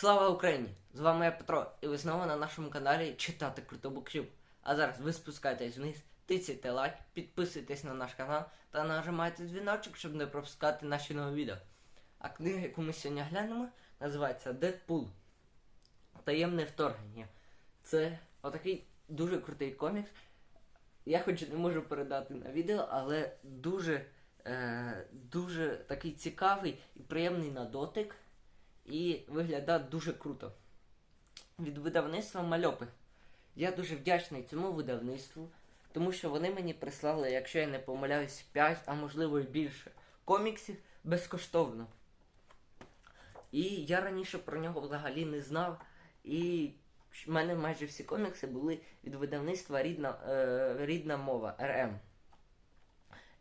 Слава Україні! З вами я Петро, і ви знову на нашому каналі Читати Круто Буктюб. А зараз ви спускайтесь вниз, тицяйте лайк, підписуйтесь на наш канал та нажимайте дзвіночок, щоб не пропускати наші нові відео. А книга, яку ми сьогодні глянемо, називається Дедпул. Таємне вторгнення. Це отакий дуже крутий комікс. Я хоч не можу передати на відео, але дуже, е, дуже такий цікавий і приємний на дотик. І виглядає дуже круто. Від видавництва Мальопи. Я дуже вдячний цьому видавництву, тому що вони мені прислали, якщо я не помиляюсь, 5, а можливо і більше коміксів безкоштовно. І я раніше про нього взагалі не знав. І в мене майже всі комікси були від видавництва рідна, е, рідна мова РМ.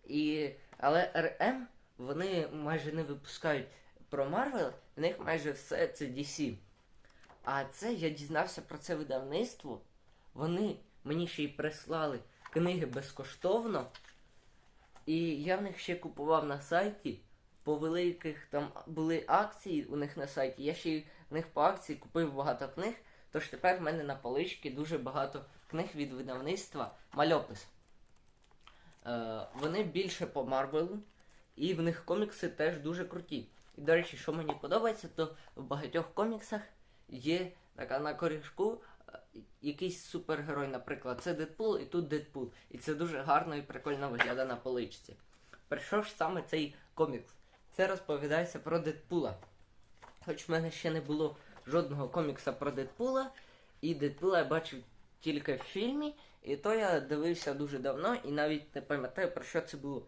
І, але РМ вони майже не випускають про Марвел, в них майже все це DC. А це я дізнався про це видавництво. Вони мені ще й прислали книги безкоштовно. І я в них ще купував на сайті. По великих там були акції у них на сайті. Я ще й в них по акції купив багато книг. Тож тепер в мене на поличці дуже багато книг від видавництва Мальопис. Е, вони більше по Марвелу, і в них комікси теж дуже круті. І, до речі, що мені подобається, то в багатьох коміксах є така на корішку е, якийсь супергерой, наприклад, це Дедпул і тут Дедпул. І це дуже гарно і прикольно виглядає на поличці. Про що ж саме цей комікс? Це розповідається про Дедпула. Хоч в мене ще не було жодного комікса про Дедпула, і Дедпула я бачив тільки в фільмі, і то я дивився дуже давно і навіть не пам'ятаю про що це було.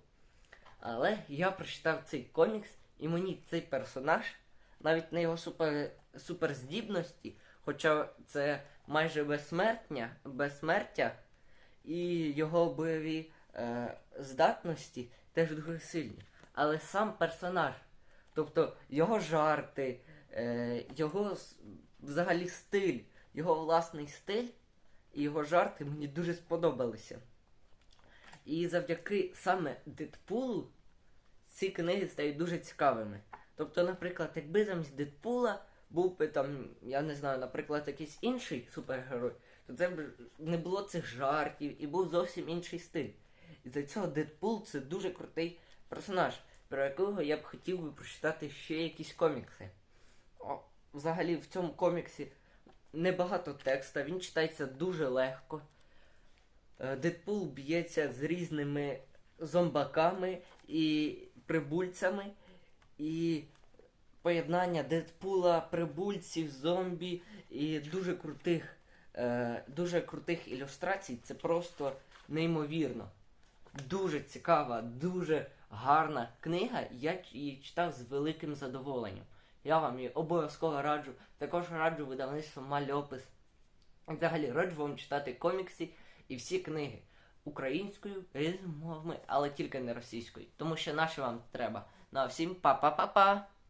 Але я прочитав цей комікс, і мені цей персонаж, навіть на його супер, суперздібності, хоча це майже безсмертня, безсмертя, і його бойові е, здатності теж дуже сильні. Але сам персонаж, тобто його жарти, е, його взагалі стиль, його власний стиль і його жарти мені дуже сподобалися. І завдяки саме Дедпулу ці книги стають дуже цікавими. Тобто, наприклад, якби замість Дедпула був би там, я не знаю, наприклад, якийсь інший супергерой, то це б не було цих жартів і був зовсім інший стиль. І за цього Дедпул це дуже крутий персонаж, про якого я б хотів би прочитати ще якісь комікси. О, взагалі в цьому коміксі небагато текста, він читається дуже легко. Е, Дедпул б'ється з різними зомбаками і прибульцями, і поєднання Дедпула, прибульців, зомбі і дуже крутих, е, дуже крутих ілюстрацій. Це просто неймовірно. Дуже цікава, дуже гарна книга. Я її читав з великим задоволенням. Я вам її обов'язково раджу. Також раджу видавництво Мальопис. Взагалі раджу вам читати комікси і всі книги українською, мовами, але тільки не російською, тому що наші вам треба. Ну а всім па-па-па-па!